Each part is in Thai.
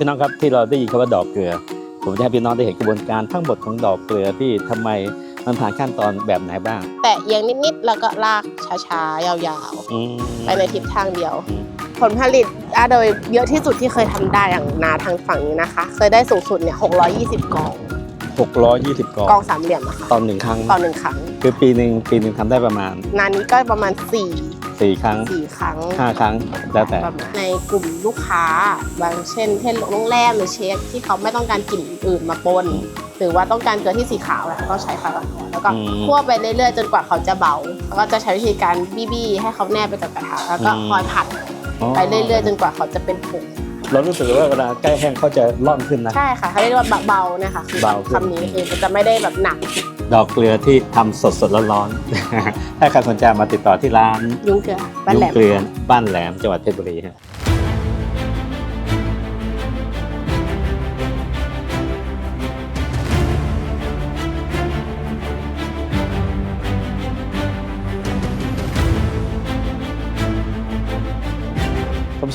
พี่น้องครับที่เราได้ยินคำว่าดอกเกลือ ผมจะให้พี่น้องได้เห็นกระบวนการทั้งหมดของดอกเกลือที่ทำไมมันผ่านขั้นตอนแบบไหนบ้าง แต่เอียงนิดๆแล้วก็ลากช้าๆยาวอืมๆไปในทิศทางเดียวอืมผลผลิตอะโดยเยอะที่สุดที่เคยทำได้อย่างนาทางฝั่งนี้นะคะ เคยได้สูงสุดเนี่ย620 กองหกร้อยยี่สิบกองกองสามเหลี่ยมอะค่ะตอนหนึ่งครั้งต่อหนึ่งครั้ง คือปีหนึ่งปีหนึ่งทำได้ประมาณ นานี้ก็ประมาณ4 สี่ครั้ง4ครั้งห้าครั้งแล้วแต่ประมาณในกลุ่มลูกค้าบางเช่นเช่นโรงแรมหรือเชฟที่เขาไม่ต้องการกลิ่นอื่นมาปนหรือว่าต้องการเกลือที่สีขาวแหละก็ใช้คาราคอแล้วก็อืมคั่วไปเรื่อยๆ จนกว่าเขาจะเบาแล้วก็จะใช้วิธีการบี้ๆให้เขาแนบไปกับกระทะแล้วก็อืมคอยผัดไปเรื่อยๆ จนกว่าเขาจะเป็นผง เรารู้สึกว่าเวลาใกล้แห้งเขาจะร่อนขึ้นนะ ใช่ค่ะเขาเรียกว่าเบาๆนะคะคือเบาขึ้น คำนี้คือมันจะไม่ได้แบบหนักดอกเกลือที่ทำสดสดๆร้อนๆ ถ้าใครสนใจมาติดต่อที่ร้านยุ่งเกลือบ้านแหลยุ่มงเกลือบ้านแหลมจังหวัดเพชรบุรีฮะ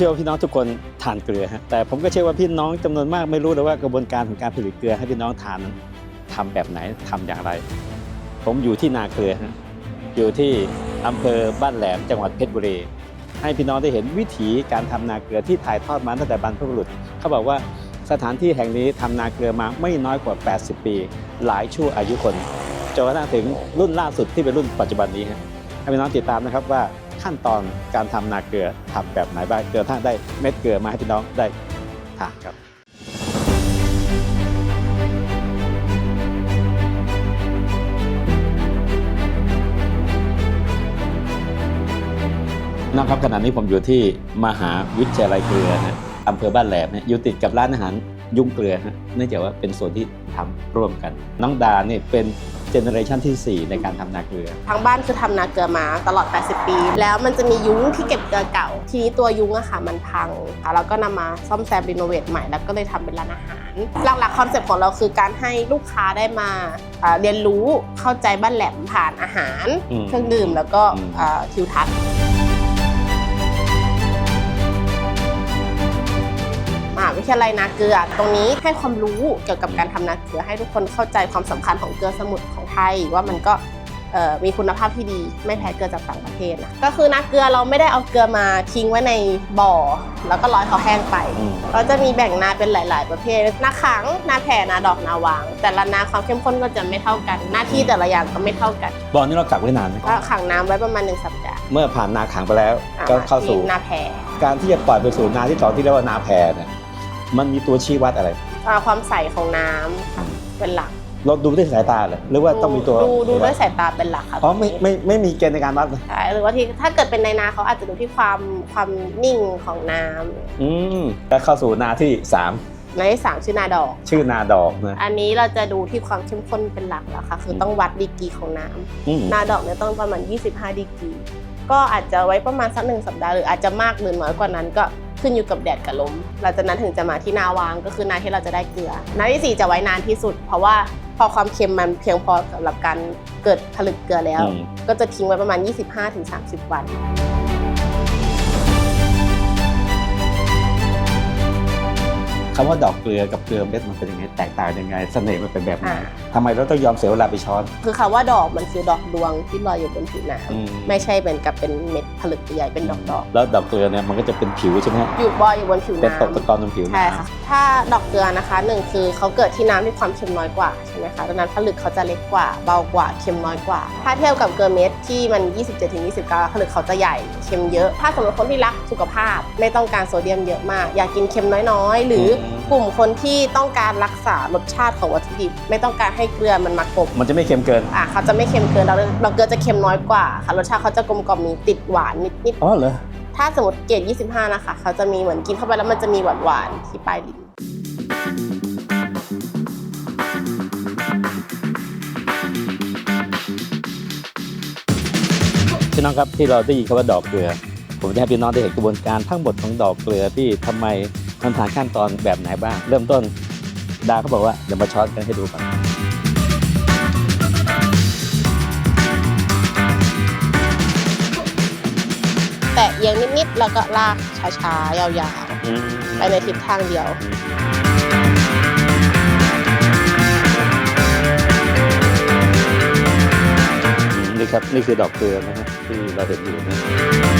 ชื่อว่าพี่น้องทุกคนทานเกลือฮะแต่ผมก็เชื่อว่าพี่น้องจำนวนมากไม่รู้เลยว่ากระบวนการของการผลิตเกลือให้พี่น้องทานทำแบบไหนทำอย่างไร ผมอยู่ที่นาเกลือฮะอยู่ที่อำเภอบ้านแหลมจังหวัดเพชรบุรีให้พี่น้องได้เห็นวิถีการทำนาเกลือที่ถ่ายทอดมาตั้งแต่บรรพบุรุษเขาบอกว่าสถานที่แห่งนี้ทำนาเกลือมาไม่น้อยกว่า 80 ปี หลายชั่วอายุคนจนกระทั่งถึงรุ่นล่าสุดที่เป็นรุ่นปัจจุบันนี้ฮะให้พี่น้องติดตามนะครับว่า ขั้นตอนการทำนาเกลือทำแบบไหนบ้างเกลือท่านได้เม็ดเกลือมาให้พี่น้องได้ทานครับน้องครับขณะนี้ผมอยู่ที่มหาวิทยาลัยเกลือนะอำเภอบ้านแหลมเนี่ยอยู่ติดกับร้านอาหารยุ่งเกลือฮะเนื่องจากว่าเป็นส่วนที่ทำร่วมกัน น้องดาเนี่ยเป็น เจเนอเรชันที่ 4 ในการทำนาเกลือทางบ้านคือทำนาเกลือมาตลอด 80 ปี แล้วมันจะมียุ้งที่เก็บเกลือเก่า ทีนี้ตัวยุ้งอะค่ะมันพังค่ะเราก็นำมาซ่อมแซมรีโนเวทใหม่ แล้วก็เลยทำเป็นร้านอาหาร หลักๆคอนเซ็ปต์ของเราคือการให้ลูกค้าได้มาอ่าเรียนรู้เข้าใจบ้านแหลมผ่านอาหาร อืมเครื่องดื่มแล้วก็อืม อ่าทิวทัศน์ วิทยาลัยนาเกลือ ตรงนี้ให้ความรู้เกี่ยวกับการทำนาเกลือ ให้ทุกคนเข้าใจความสำคัญของเกลือสมุทรของไทยว่ามันก็เอ่อมีคุณภาพที่ดีไม่แพ้เกลือจากต่างประเทศนะก็คือนาเกลือเราไม่ได้เอาเกลือมาทิ้งไว้ในบ่อ แล้วก็รอให้เขาแห้งไปอืมเราจะมีแบ่งนาเป็นหลาย ๆ ประเภทนาขังนาแผ่นาดอกนาวาง แต่ละนาความเข้มข้นก็จะไม่เท่ากัน หน้าที่แต่ละอย่างก็ไม่เท่ากันบ่อนี้เรากักไว้นานไหมก็ขังน้ำไว้ประมาณหนึ่งสัปดาห์เมื่อผ่านนาขังไปแล้วอ่ก็เข้าสู่ที่นาแผ่การที่จะปล่อยไปสู่นาที่สองที่เรียกว่านาแพรเนี่ย มันมีตัวชี้วัดอะไร อ่าความใสของน้ำค่ะเป็นหลักเราดูด้วยสายตาเลยหรือว่าต้องมีตัวดูดูด้วยสายตาเป็นหลักค่ะอ๋อไม่ไม่ไม่มีเกณฑ์ในการวัดนะใช่หรือว่าที่ถ้าเกิดเป็นในนาเขาอาจจะดูที่ความความนิ่งของน้ำอืมแล้วเข้าสู่นาที่สามในที่สามชื่อนาดอก ชื่อนาดอกนะอันนี้เราจะดูที่ความเข้มข้นเป็นหลักแล้วค่ะ คือต้องวัดดีกรีของน้ำอืมนาดอกเนี่ยต้องประมาณ 25ดีกรี ก็อาจจะไว้ประมาณสักหนึ่งสัปดาห์หรืออาจจะมากหรือน้อยกว่านั้นก็ขึ้นอยู่กับแดดกับลมหลังจากนั้นถึงจะมาที่นาวางก็คือนาที่เราจะได้เกลือ นาที่ 4 จะไว้นานที่สุด เพราะว่าพอความเค็มมันเพียงพอสำหรับการเกิดผลึกเกลือแล้วอืมก็จะทิ้งไว้ประมาณ 25-30 วัน คำว่าดอกเกลือกับเกลือเม็ดมันเป็นยังไงแตกต่างยังไงเสน่ห์มันเป็นแบบไหนอ่า ทำไมเราต้องยอมเสียเวลาไปช้อน คือคำว่าดอกมันคือดอกดวงที่ลอยอยู่บนผิวน้อืมำไม่ใช่เป็นกับเป็นเม็ดผลึกใหญ่เป็นดอกดอกแล้วดอกเกลือเนี่ยมันก็จะเป็นผิวใช่ไหมฮะๆอยู่บอยอยู่บนผิวเป็นน้ำ ตกตะกอนบนผิวใช่น้ำค่ะ ถ้าดอกเกลือนะคะหนึ่งคือเขาเกิดที่น้ำที่ความเค็มน้อยกว่าใช่ไหมคะ ดังนั้นผลึกเขาจะเล็กกว่า เบากว่า เค็มน้อยกว่า ถ้าเทียบกับเกลือเม็ดที่มัน 27-29 ผลึกเขาจะใหญ่ เค็มเยอะ ถ้าสมมติคนที่รักสุขภาพ ไม่ต้องการโซเดียมเยอะมาก อยากกินเค็มน้อยๆ หรืออกลุ่มคนที่ต้องการรักษารสชาติของวัตถุดิบ ไม่ต้องการให้เกลือมันมากบมันจะไม่เค็มเกิน อะเขาจะไม่เค็มเกินเราเราเกลือจะเค็มน้อยกว่าค่ะรสชาติเขาจะกลมกล่อมมีติดหวานนิดๆอ๋อเหรอ ถ้าสมมติเกรด25 นะคะ เขาจะมีเหมือนกินเข้าไปแล้วมันจะมีหวานหวานๆที่ปลายลิ้นพี่น้องครับที่เราได้ยินคำว่าดอกเกลือ ผมจะให้พี่น้องได้เห็นกระบวนการทั้งหมดของดอกเกลือที่ทำไม มันผ่านขั้นตอนแบบไหนบ้าง เริ่มต้นดาเขาบอกว่าเดี๋ยวมาช้อนกันให้ดูก่อนแต่เอียงนิดๆแล้วก็ลากช้าๆ ยาวอืมๆไปในทิศทางเดียวอืมอืมนี่ครับ นี่คือดอกเกลือนะฮะที่เราเห็นอยู่นะ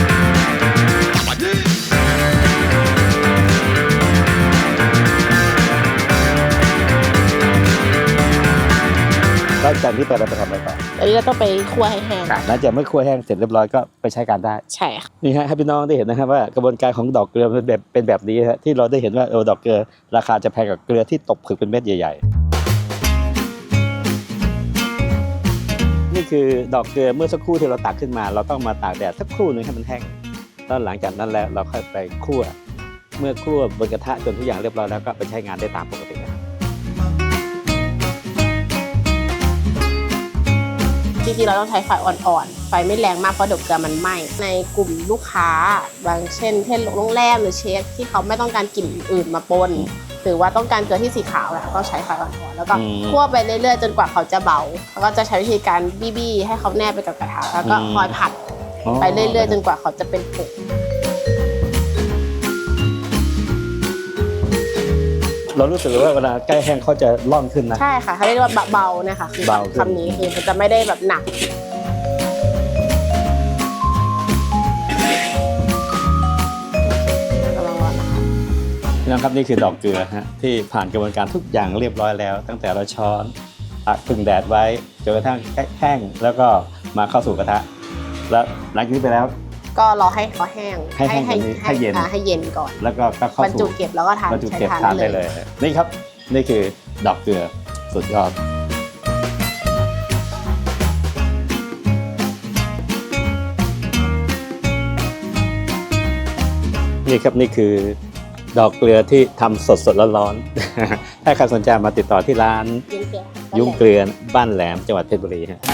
หลังจากนี้ไปเราไปทำอะไรต่ออันนี้เราต้องไปคั่วให้แห้ง หลังจากไม่คั่วแห้งเสร็จเรียบร้อยก็ไปใช้การได้ใช่ค่ะ นี่ฮะให้พี่น้องได้เห็นนะครับว่ากระบวนการของดอกเกลือเป็นแบบเป็นแบบนี้ฮะที่เราได้เห็นว่าเออดอกเกลือ ราคาจะแพงกว่าเกลือที่ตกผึกเป็นเม็ดใหญ่ ๆ นี่คือดอกเกลือเมื่อสักครู่ที่เราตักขึ้นมา เราต้องมาตากแดดสักครู่หนึงให้มันแห้งแล้วหลังจากนั้นแล้วเราค่อยไปคั่ว เมื่อคั่วบนกระทะจนทุกอย่างเรียบร้อยแล้วก็ไปใช้งานได้ตามปกติ จริงๆเราต้องใช้ไฟอ่อนๆ ไฟไม่แรงมากเพราะเดี๋ยวเกลือมันไหม้ ในกลุ่มลูกค้า บางเช่น เช่นโรงแรมหรือเชฟที่เขาไม่ต้องการกลิ่นอื่นมาปน หรือว่าต้องการเกลือที่สีขาวอะก็ใช้ไฟอ่อนๆ แล้วก็อืมคั่วไปเรื่อยๆ จนกว่าเขาจะเบา แล้วก็จะใช้วิธีการบี้ๆให้เขาแนบไปกับกระทะ แล้วก็อืม คอยผัดไปเรื่อยๆ จนกว่าเขาจะเป็นผง เรารู้สึกเลยว่าเวลาใกล้แห้งเขาจะร่อนขึ้นนะ ใช่ค่ะเขาเรียกว่าเบาๆนะคะคือเบาขึ้น คำนี้คือมันจะไม่ได้แบบหนักระวังร้อนนะคะพี่น้องครับนี่คือดอกเกลือฮะที่ผ่านกระบวนการทุกอย่างเรียบร้อยแล้ว ตั้งแต่เราช้อนตักพึ่งแดดไว้จนกระทั่งแห้งแล้วก็มาเข้าสู่กระทะ แล้วหลังจากนี้ไปแล้ว ก็รอให้เขาแห้งให้แห้งกว่านี้ให้เย็น อ่าให้เย็นก่อนแล้วก็ก็เข้าบรรจุสู่เก็บแล้วก็ทานบรรจุใช้เก็บทานทานได้ได้เลเลยยนี่ครับ นี่คือดอกเกลือสุดยอด นี่ครับนี่คือดอกเกลือที่ทำสดสดๆร้อนๆ ถ้าใครสนใจมาติดต่อที่ร้านยุ่งเกลือยุ่งเกลือบ้านแหลมจังหวัดเพชรบุรีฮะ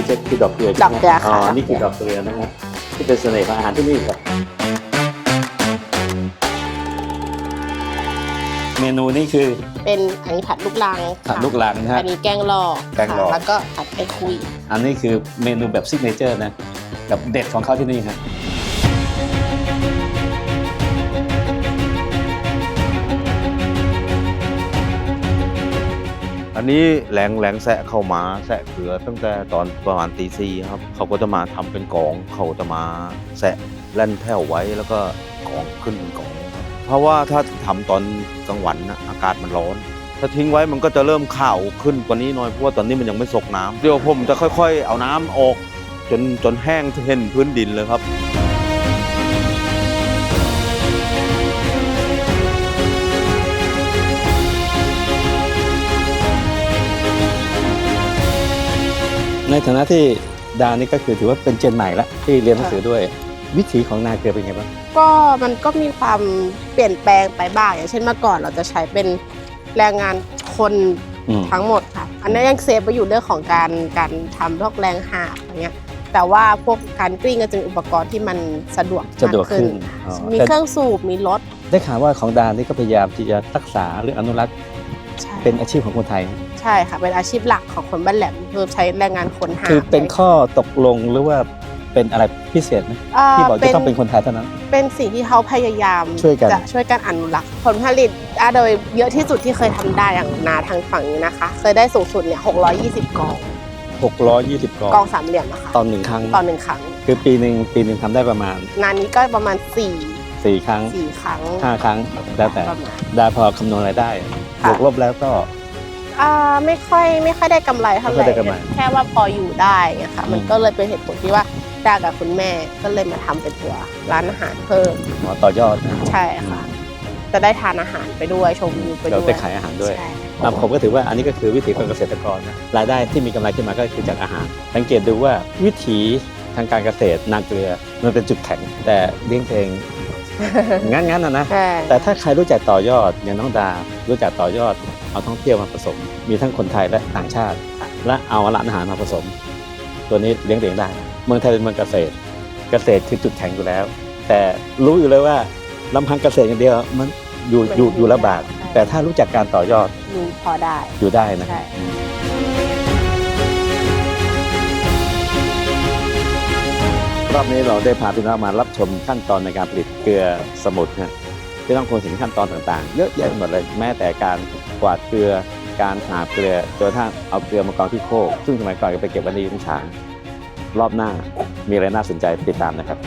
คือจะคือดอกเกลือดอกเกลือค่ะ อ๋อนี่คือดอกเกลือนะฮะที่เป็นเสน่ห์ของอาหารที่นี่ครับ เมนูนี้คือเป็นอันนี้ผัดลูกลังผัดค่ะลูกลังนะฮะ อันนี้แกงลอกแกงลอก ค่ะแล้วก็ผัดไอ้คุย อันนี้คือเมนูแบบซิกเนเจอร์นะกับเด็ดของเขาที่นี่ครับ อันนี้แหลงแหลงแสะเข้ามาแสะเกลือตั้งแต่ตอนประมาณตีสี่ครับเขาก็จะมาทำเป็นกองเขาจะมาแสะแล่นแถวไว้แล้วก็กองขึ้นเป็นกอง เพราะว่าถ้าทำตอนกลางวันนะอากาศมันร้อน ถ้าทิ้งไว้มันก็จะเริ่มข่าวขึ้นกว่านี้หน่อยเพราะว่าตอนนี้มันยังไม่สกน้ำเดี๋ยวผมจะค่อย ๆ เอาน้ำออกจนจนแห้งเห็นพื้นดินเลยครับ ในฐานะที่ดาวนี่ก็คือถือว่าเป็นเจนใหม่ละที่เรียนหนังสือด้วย วิถีของนาเกลือเป็นไงบ้างก็มันก็มีความเปลี่ยนแปลงไปบ้างอย่างเช่นเมื่อก่อนเราจะใช้เป็นแรงงานคนอืม ทั้งหมดค่ะ อันนี้นยังเซฟไปอยู่เรื่องของการการทำพวกแรงหาบอย่างเงี้ย แต่ว่าพวกการกลิ้งก็จะมีอุปกรณ์ที่มันสะดวกสะดวกมาขึ้นอ๋อมีแต่ เครื่องสูบมีรถได้ข่าวว่าของดาวนี่ก็พยายามที่จะรักษาหรืออนุรักษ์ใช่เป็นอาชีพของคนไทย ใช่ค่ะ เป็นอาชีพหลักของคนบ้านแหลมคือใช้แรงงานคนหาบคือเป็นข้อตกลงหรือว่าเป็นอะไรพิเศษไหมเอ่อที่บอกเป็จะนต้องเป็นคนไทยเท่านั้น เป็นสิ่งที่เขาพยายามช่วยกันจะช่วยกันอนุรักษ์ผลผลิตอะโดยเยอะที่สุดที่เคยทำได้อย่างนาทางฝั่งนี้นะคะ เคยได้สูงสุดเนี่ย620 กอง 620 กอง กองสามเหลี่ยมนะคะตอนหนึ่งครั้งต่อหนึ่งครั้ง คือปีหนึ่งปีหนึ่งทำได้ประมาณงานนี้ก็ประมาณ 4 4 ครั้ง4ครั้ง 5 ครั้ง แล้วแต่ประมาณได้พอคำนวณรายได้บค่ะวกลบแล้วก็ อ่าไม่ค่อยไม่ค่อยได้กำไรเท่าไหไม่ค่ร่อยได้กำไร แค่ว่าพออยู่ได้เงี้ยค่ะมันอืมก็เลยเป็นเหตุผลที่ว่าดากับคุณแม่ก็เลยมาทำเป็นตัวร้านอาหารเพิ่มหมอต่อยอดนะใช่ค่ะ จะได้ทานอาหารไปด้วยชมวิวไปเราด้วยไปขายอาหารด้วย ใช่ อะผมก็ถือว่าอันนี้ก็คือวิถีของเกษตรกรนะรายได้ที่มีกำไรขึ้นมาก็คือจากอาหาร สังเกตดูว่าวิถีทางการเกษตรนาเกลือมันเป็นจุดแข็ง แต่เลี้ยงเพลง งั้นงั้นนะนะใช่แต่ถ้าใครรู้จักต่อยอดอย่างน้องดา รู้จักต่อยอด เอาท่องเที่ยวมาผสม มีทั้งคนไทยและต่างชาติ และเอาร้านอาหารมาผสม ตัวนี้เลี้ยงตัวเองได้ เมืองไทยเป็นเมืองเกษตร เกษตรคือจุดแข็งอยู่แล้ว แต่รู้อยู่เลยว่าลำพังเกษตรอย่างเดียวมันอยู่มันอยู่อยู่อยู่ลำบากไม่ได้แต่ถ้ารู้จักการต่อยอดมีพอได้อยู่ได้นะ รอบนี้เราได้พาพี่น้องมารับชมขั้นตอนในการผลิตเกลือสมุทรนะพี่น้องคงเห็นขั้นตอนต่างๆ เยอะแยะหมดเลยแม้แต่การกวาดเกลือ การหาเกลือจนถ้าเอาเกลือมากองที่โคกซึ่งสมัยก่อนก็ไปเก็บไว้ในยุ้งฉางรอบหน้ามีอะไรน่าสนใจติดตามนะครับ